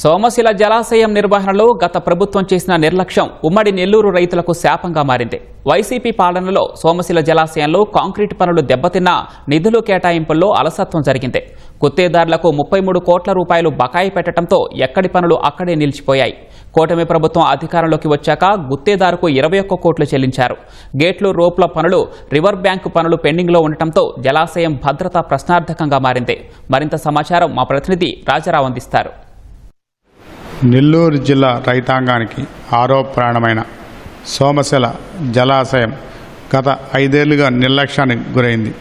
సోమశిల జలాశయం నిర్వహణలో గత ప్రభుత్వం చేసిన నిర్లక్ష్యం ఉమ్మడి నెల్లూరు రైతులకు శాపంగా మారింది. వైసీపీ పాలనలో సోమశిల జలాశయంలో కాంక్రీట్ పనులు దెబ్బతిన్నా నిధులు కేటాయింపుల్లో అలసత్వం జరిగింది. గుత్తేదారులకు ముప్పై మూడు కోట్ల రూపాయలు బకాయి పెట్టడంతో ఎక్కడి పనులు అక్కడే నిలిచిపోయాయి. కూటమి ప్రభుత్వం అధికారంలోకి వచ్చాక గుత్తేదారుకు ఇరవై ఒక్క కోట్లు చెల్లించారు. గేట్లు రోప్ల పనులు రివర్ బ్యాంకు పనులు పెండింగ్లో ఉండటంతో జలాశయం భద్రత ప్రశ్నార్థకంగా మారింది. మరింత సమాచారం మా ప్రతినిధి రాజారావు అందిస్తారు. నెల్లూరు జిల్లా రైతాంగానికి ఆరోప్రాణమైన సోమశిల జలాశయం గత ఐదేళ్ళుగా నిర్లక్ష్యానికి గురైంది.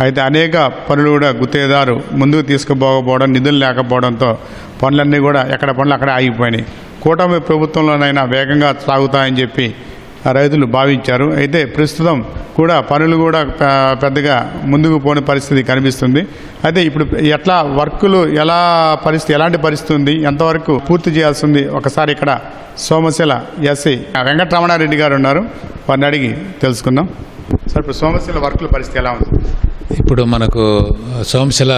అయితే అనేక పనులు కూడా గుత్తేదారు ముందుకు తీసుకుపోకపోవడం నిధులు లేకపోవడంతో పనులన్నీ కూడా ఎక్కడ పనులు అక్కడే ఆగిపోయినాయి. కూటమి ప్రభుత్వంలోనైనా వేగంగా సాగుతాయని చెప్పి రైతులు భావించారు. అయితే ప్రస్తుతం కూడా పనులు కూడా పెద్దగా ముందుకు పోని పరిస్థితి కనిపిస్తుంది. అయితే ఇప్పుడు ఎట్లా వర్కులు ఎలా పరిస్థితి ఎలాంటి పరిస్థితి ఉంది? ఎంతవరకు పూర్తి చేయాల్సి ఉంది? ఒకసారి ఇక్కడ సోమశిల ఎస్సీ వెంకటరమణారెడ్డి గారు ఉన్నారు. వారిని అడిగి తెలుసుకుందాం. సార్ ఇప్పుడు సోమశిల వర్కుల పరిస్థితి ఎలా ఉంది? ఇప్పుడు మనకు సోమశిల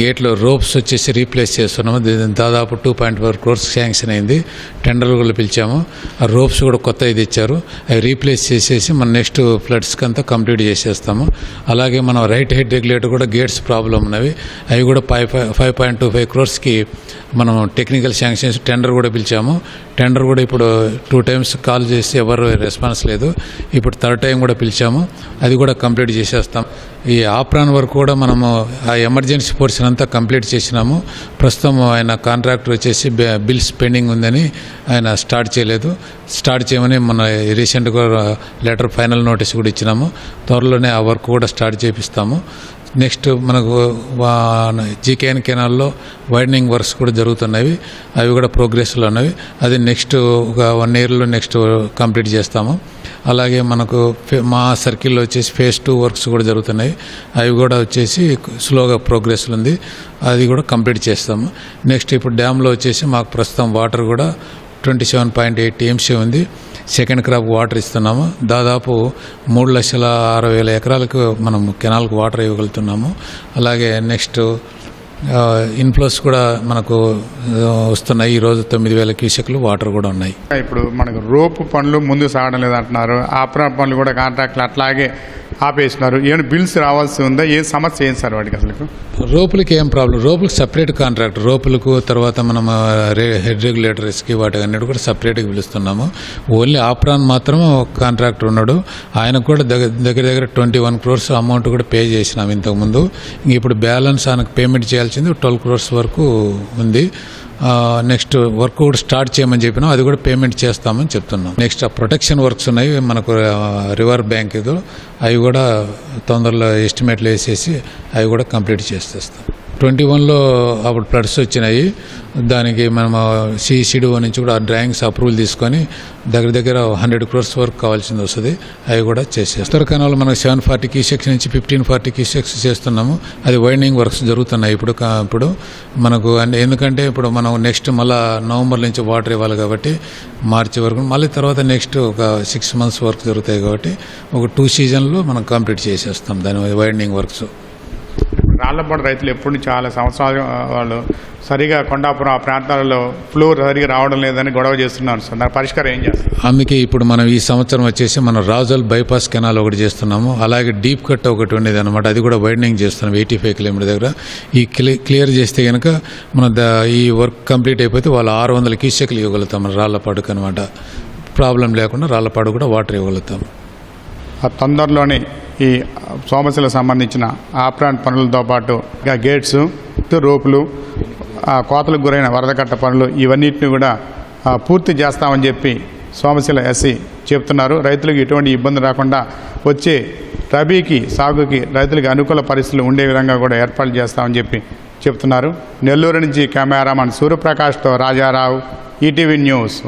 గేట్లో రోప్స్ వచ్చేసి రీప్లేస్ చేస్తున్నాము. దాదాపు two point four crores sanction అయింది. టెండర్లు కూడా పిలిచాము. ఆ రోప్స్ కూడా కొత్త ఇది ఇచ్చారు అవి రీప్లేస్ చేసేసి మన నెక్స్ట్ ఫ్లడ్స్కి అంతా కంప్లీట్ చేసేస్తాము. అలాగే మనం రైట్ హెడ్ రెగ్యులేటర్ కూడా గేట్స్ ప్రాబ్లం ఉన్నవి. అవి కూడా five five point two five క్రోర్స్కి మనం టెక్నికల్ శాంక్షన్స్ టెండర్ కూడా పిలిచాము. టెండర్ కూడా ఇప్పుడు టూ టైమ్స్ కాల్ చేసి ఎవరు రెస్పాన్స్ లేదు. ఇప్పుడు థర్డ్ టైం కూడా పిలిచాము. అది కూడా కంప్లీట్ చేసేస్తాం. ఈ ఆప్రాన్ వరకు కూడా మనము ఆ ఎమర్జెన్సీ పోర్షన్ అంతా కంప్లీట్ చేసినాము. ప్రస్తుతం ఆయన కాంట్రాక్టర్ వచ్చేసి బిల్స్ పెండింగ్ ఉందని ఆయన స్టార్ట్ చేయలేదు. స్టార్ట్ చేయమని మన రీసెంట్గా లెటర్ ఫైనల్ నోటీస్ కూడా ఇచ్చినాము. త్వరలోనే ఆ వర్క్ కూడా స్టార్ట్ చేపిస్తాము. నెక్స్ట్ మనకు జీకేఎన్ కెనాల్లో వైడనింగ్ వర్క్స్ కూడా జరుగుతున్నవి. అవి కూడా ప్రోగ్రెస్లో ఉన్నవి. అది నెక్స్ట్ ఒక వన్ ఇయర్లో నెక్స్ట్ కంప్లీట్ చేస్తాము. అలాగే మనకు మా సర్కిల్లో వచ్చేసి ఫేజ్ టూ వర్క్స్ కూడా జరుగుతున్నాయి. అవి కూడా వచ్చేసి స్లోగా ప్రోగ్రెస్లు ఉంది. అది కూడా కంప్లీట్ చేస్తాము. నెక్స్ట్ ఇప్పుడు డ్యామ్లో వచ్చేసి మాకు ప్రస్తుతం వాటర్ కూడా twenty seven point eight TMC ఉంది. సెకండ్ క్రాప్ వాటర్ ఇస్తున్నాము. దాదాపు మూడు లక్షల అరవై వేల ఎకరాలకు మనం కెనాల్కు వాటర్ ఇవ్వగలుగుతున్నాము. అలాగే నెక్స్ట్ ఇన్ఫ్లోస్ కూడా మనకు వస్తున్నాయి. ఈరోజు తొమ్మిది వేల క్యూసెక్లు వాటర్ కూడా ఉన్నాయి. ఇప్పుడు మనకు రోపు పనులు ముందు సాగడం లేదంటున్నారు. ఆప్రా పనులు కూడా కాంట్రాక్ట్లు అట్లాగే ఆపేసినారు. ఏమైనా బిల్స్ రావాల్సి ఉందా? ఏ సమస్య ఏం సార్ వాటికి అసలు రోపులకి ఏం ప్రాబ్లం రోపులకు సపరేట్ కాంట్రాక్ట్ రోపులకు తర్వాత మనం హెడ్ రెగ్యులేటర్స్కి వాటి అన్నిటి కూడా సపరేట్గా పిలుస్తున్నాము. ఓన్లీ ఆప్రాన్ మాత్రం ఒక కాంట్రాక్టర్ ఉన్నాడు. ఆయనకు కూడా దగ్గర దగ్గర దగ్గర ట్వంటీ వన్ క్రోర్స్ అమౌంట్ కూడా పే చేసినాం ఇంతకుముందు. ఇంక ఇప్పుడు బ్యాలెన్స్ ఆయనకు పేమెంట్ చేయాల్సింది ట్వెల్వ్ క్రోర్స్ వరకు ఉంది. నెక్స్ట్ వర్క్ కూడా స్టార్ట్ చేయమని చెప్పినాం. అది కూడా పేమెంట్ చేస్తామని చెప్తున్నాం. నెక్స్ట్ ఆ ప్రొటెక్షన్ వర్క్స్ ఉన్నాయి. మనకు రివర్ బ్యాంక్ ఏదో అవి కూడా తొందరలో ఎస్టిమేట్లు వేసేసి అవి కూడా కంప్లీట్ చేసేస్తాం. ట్వంటీ వన్లో అప్పుడు ఫ్లడ్స్ వచ్చినాయి. దానికి మనం సిసిడిఓ నుంచి కూడా ఆ డ్రాయింగ్స్ అప్రూవల్ తీసుకొని దగ్గర దగ్గర హండ్రెడ్ క్రోర్స్ వరకు కావాల్సింది వస్తుంది. అవి కూడా చేసేస్తాం. ఉత్తర కెనాల్ మనం సెవెన్ ఫార్టీ కీసెక్స్ నుంచి ఫిఫ్టీన్ ఫార్టీ కీసెక్స్ చేస్తున్నాము. అది వైండింగ్ వర్క్స్ జరుగుతున్నాయి ఇప్పుడు ఇప్పుడు మనకు అంటే ఎందుకంటే ఇప్పుడు మనం నెక్స్ట్ మళ్ళా నవంబర్ నుంచి వాటర్ ఇవ్వాలి కాబట్టి మార్చి వరకు మళ్ళీ తర్వాత నెక్స్ట్ ఒక సిక్స్ మంత్స్ వర్క్ జరుగుతాయి కాబట్టి ఒక టూ సీజన్లో మనం కంప్లీట్ చేసేస్తాం దాని వైండింగ్ వర్క్స్. రాళ్ళపాడు రైతులు ఎప్పుడు నుంచి చాలా సంవత్సరాలు వాళ్ళు సరిగా కొండాపురం ఆ ప్రాంతాలలో ఫ్లోర్ సరిగా రావడం లేదని గొడవ చేస్తున్నారు. సార్ నాకు పరిష్కారం ఏం చేస్తారు? అందుకే ఇప్పుడు మనం ఈ సంవత్సరం వచ్చేసి మనం రాజోల్ బైపాస్ కెనాల్ ఒకటి చేస్తున్నాము. అలాగే డీప్ కట్ ఒకటి ఉండేది అనమాట అది కూడా వైడనింగ్ చేస్తున్నాం ఎయిటీ ఫైవ్ కిలోమీటర్ దగ్గర. ఈ క్లి- క్లియర్ చేస్తే కనుక మన ద- ఈ వర్క్ కంప్లీట్ అయిపోతే వాళ్ళు ఆరు వందల క్యూసెక్లు ఇవ్వగలుగుతాం మన రాళ్ళపాడుకు అనమాట ప్రాబ్లం లేకుండా రాళ్ళపాడు కూడా వాటర్ ఇవ్వగలుగుతాం. ఆ తొందరలోనే ఈ సోమశిలకు సంబంధించిన ఆప్రాన్ పనులతో పాటు ఇంకా గేట్స్ రోపులు కోతలకు గురైన వరదకట్ట పనులు ఇవన్నిటిని కూడా పూర్తి చేస్తామని చెప్పి సోమశిల ఎస్సీ చెప్తున్నారు. రైతులకు ఎటువంటి ఇబ్బంది రాకుండా వచ్చే రబీకి సాగుకి రైతులకు అనుకూల పరిస్థితులు ఉండే విధంగా కూడా ఏర్పాట్లు చేస్తామని చెప్పి చెప్తున్నారు. నెల్లూరు నుంచి కెమెరామన్ సూర్యప్రకాష్తో రాజారావు ఈటీవీ న్యూస్.